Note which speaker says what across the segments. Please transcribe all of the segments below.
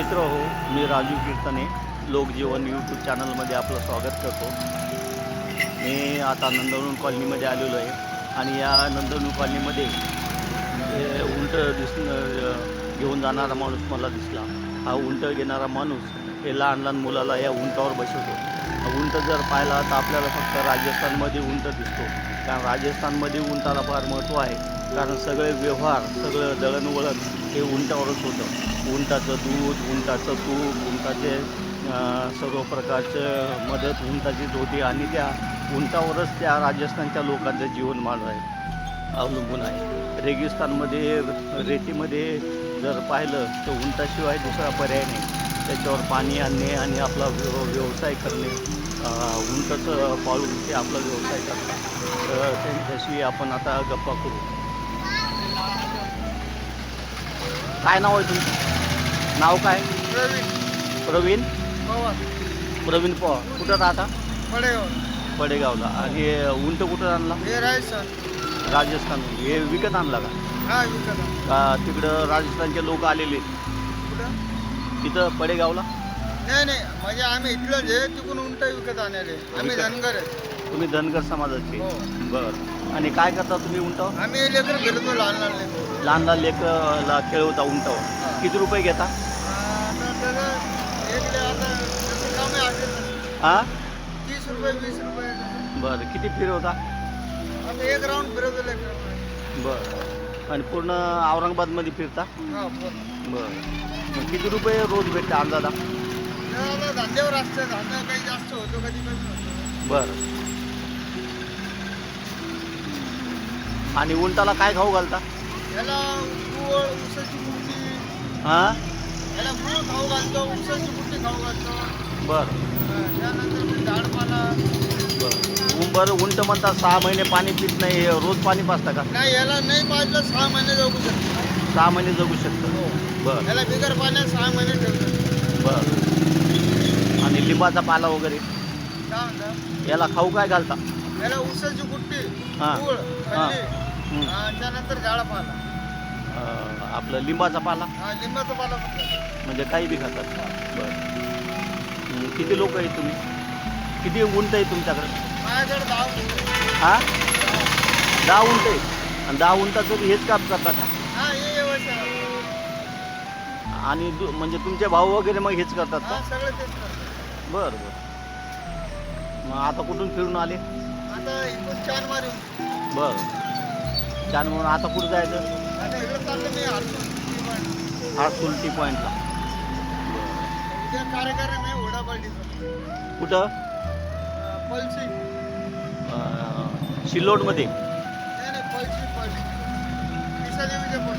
Speaker 1: मित्र हो मी राजू कीर्तने लोकजीवन यूट्यूब चॅनलमध्ये आपलं स्वागत करतो. मी आता नंदनवन कॉलनीमध्ये आलेलो आहे आणि या नंदनवन कॉलनीमध्ये उंट दिस घेऊन जाणारा माणूस मला दिसला. हा उंट घेणारा माणूस हे लहान लहान मुलाला या उंटावर बसवतो. उंट जर पाहिला तर आपल्याला फक्त राजस्थानमध्ये उंट दिसतो. कारण राजस्थानमध्ये उंटाला फार महत्त्व आहे. कारण सगळे व्यवहार सगळं दळणवळण हे उंटावरच होतं. उंटाचं दूध उंटाचं तूप उंटाचे सर्व प्रकारचं मदत उंटाची धोती आणि त्या उंटावरच त्या राजस्थानच्या लोकांचं जीवनमान आहे अवलंबून आहे. रेगिस्तानमध्ये रेतीमध्ये जर पाहिलं तर उंटाशिवाय दुसरा पर्याय नाही. त्याच्यावर पाणी आणणे आणि आपला व्यव व्यवसाय करणे. उंटाचं पाळून ते आपला व्यवसाय करतात. तर त्यांच्याशी आपण आता गप्पा करू. काय नाव आहे तुमचं? नाव काय?
Speaker 2: प्रवीण.
Speaker 1: प्रवीण?
Speaker 2: पवार.
Speaker 1: प्रवीण पवार. कुठं राहता?
Speaker 2: पडेगाव.
Speaker 1: पडेगावला. आणि उंट कुठं आणला?
Speaker 2: हे राजस्थान.
Speaker 1: राजस्थान. हे विकत आणला का?
Speaker 2: हा विकत आहे.
Speaker 1: का तिकडं राजस्थानचे लोक आलेले?
Speaker 2: कुठं?
Speaker 1: तिथं पडेगावला?
Speaker 2: नाही नाही. म्हणजे आम्ही इथलंच आहे तिकडून उंट विकत आणले आम्ही
Speaker 1: विकत.
Speaker 2: धनगर आहे.
Speaker 1: तुम्ही धनगर समाजाचे.
Speaker 2: हो.
Speaker 1: बरं. आणि काय करता तुम्ही उंटावर
Speaker 2: आम्ही लेकर फिरतो लहान लहान लेकर.
Speaker 1: लहान लहान लेकरला खेळवता उंटावर. किती रुपये घेता? हां?
Speaker 2: तीस रुपये वीस रुपये.
Speaker 1: बरं किती फिरवता?
Speaker 2: आता एक राऊंड फिरवतो
Speaker 1: बरं. आणि पूर्ण औरंगाबादमध्ये फिरता? बरं. मग किती रुपये रोज भेटते अंदाजा?
Speaker 2: धंद्यावर असतं धंदा काही जास्त होतो कधी कमी होतो.
Speaker 1: बरं. आणि उंटाला काय खाऊ घालता?
Speaker 2: याला गुळ
Speaker 1: हां?
Speaker 2: याला गुळ खाऊ घालतो ऊसाची कुट्टी खाऊ घालतो.
Speaker 1: बरं. बरं. उंट म्हणतात सहा महिने पाणी पित नाही हे रोज पाणी पाजता का?
Speaker 2: नाही याला नाही पाजलं सहा महिने जगू शकतो.
Speaker 1: सहा महिने जगू शकतं. बरं.
Speaker 2: याला बिगर पाण्यात सहा महिने ठेवतो
Speaker 1: बरं. आणि लिंबाचा पाला वगैरे? याला खाऊ काय घालता?
Speaker 2: याला ऊसाची कुट्टी
Speaker 1: हा.
Speaker 2: गुळ
Speaker 1: हा. हं.
Speaker 2: हा, त्यानंतर झाडपाला
Speaker 1: अं, आपलं लिंबाचा पाला?
Speaker 2: हा लिंबाचा पाला.
Speaker 1: म्हणजे काही बी खातात. बरं. हं, किती लोक आहेत तुम्ही? किती उंट आहे तुमच्याकडे? हां? दहा उंट आहे आणि दहा उंटाचं हेच काम करता का? आणि दु- म्हणजे तुमचे भाऊ वगैरे मग हेच करतात का? बरं बरं. मग आता कुठून फिरून आले? बरं. छान म्हणून आता कुठं जायचं? हा सुलटी पॉईंटला
Speaker 2: उद्या कार्यक्रम आहे
Speaker 1: कुठं?
Speaker 2: पलसी
Speaker 1: अं, सिल्लोडमध्ये
Speaker 2: नाही नाही पलसी पलसी पिसा देवीच्या पण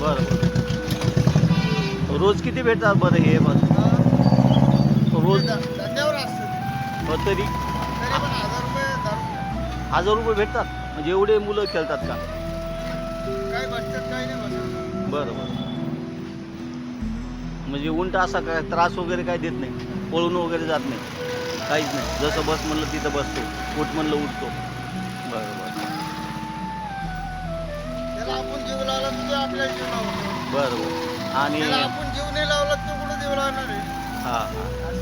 Speaker 1: बरं बरं. रोज किती भेटतात बरं हे बरं रोज?
Speaker 2: धंद्यावर असतं.
Speaker 1: तरी?
Speaker 2: तरी पण हजार रुपये धरून
Speaker 1: हजार रुपये भेटतात? म्हणजे एवढे मुलं खेळतात का?
Speaker 2: काही बसतात काही नाही बसत.
Speaker 1: बरं बरं. म्हणजे उंट असा काय त्रास वगैरे काय देत नाही. पळून वगैरे जात नाही. काहीच नाही. जसं बस म्हणलं तिथं बसतो. उठ म्हणलं उठतो. बरं बरं
Speaker 2: आपण जीव लावला जीव
Speaker 1: बरं बरं आणि
Speaker 2: आपण जीव नाही लावला तर कुठं जीव लावणार आहे?
Speaker 1: हां. हां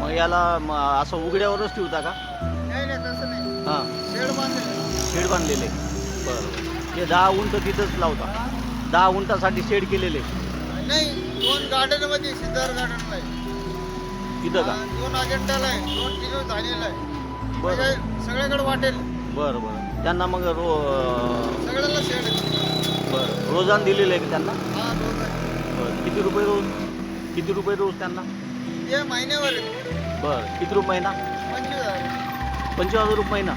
Speaker 1: मग याला असं उघड्यावरच ठेवता का? हां.
Speaker 2: शेड बांधले
Speaker 1: शेड बांधलेले. बरं. ते दहा उंट तिथंच लावता. दहा उंटासाठी शेड केलेले.
Speaker 2: नाही दोन गार्डनमध्ये सिद्धार्थ गार्डनला आहे.
Speaker 1: तिथं का?
Speaker 2: दोन अजेंडाला आहे. दोन किलो झालेला आहे.
Speaker 1: बरं.
Speaker 2: सगळ्याकडे वाटेल.
Speaker 1: बरं बरं. त्यांना मग रो
Speaker 2: सगळ्याला शेड आहे.
Speaker 1: बरं. रोजान दिलेलं आहे का त्यांना?
Speaker 2: हा दोन आहे.
Speaker 1: बरं. किती रुपये रोज? किती रुपये रोज त्यांना?
Speaker 2: ते महिन्यावर आहे.
Speaker 1: बरं. किती रुपये महिना?
Speaker 2: पंचवीस हजार
Speaker 1: रुपये महिना.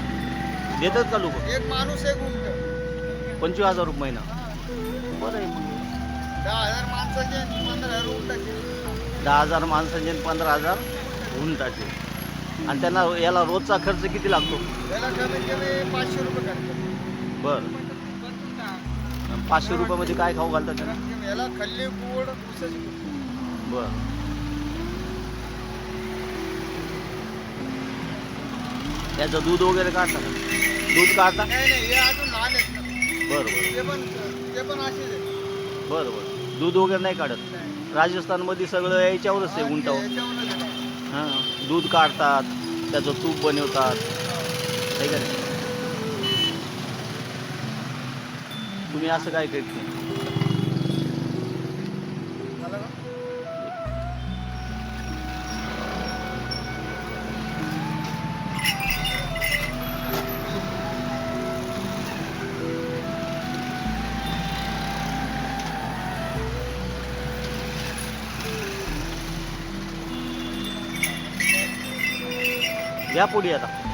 Speaker 1: देतात का लोक?
Speaker 2: एक माणूस एक उंट.
Speaker 1: पंचवीस हजार रुपये महिना. बरं आहे मग.
Speaker 2: दहा हजार माणसाचे आणि पंधरा हजार उंटाचे.
Speaker 1: दहा हजार माणसांचे आणि पंधरा हजार उंटाचे. आणि त्यांना याला रोजचा खर्च किती लागतो?
Speaker 2: त्याला कमीत कमी पाचशे रुपये खर्च.
Speaker 1: बरं. पाचशे रुपयामध्ये काय खाऊ घालतात? त्यांना
Speaker 2: याला खल्ली गोड.
Speaker 1: बरं. त्याचं दूध वगैरे काढता का? दूध काढता?
Speaker 2: नाही नाही हे अजून लहान आहेत. ना
Speaker 1: बरं बरं.
Speaker 2: ते पण ते पण असेच आहेत.
Speaker 1: बरं बरं. दूध वगैरे नाही काढत?
Speaker 2: नाही.
Speaker 1: राजस्थानमध्ये सगळं याच्यावरच आहे
Speaker 2: हा, ते
Speaker 1: उंटावर. हां. दूध काढतात त्याचं तूप बनवतात. आहे का नाही? तुम्ही असं काय करत या पुढे आता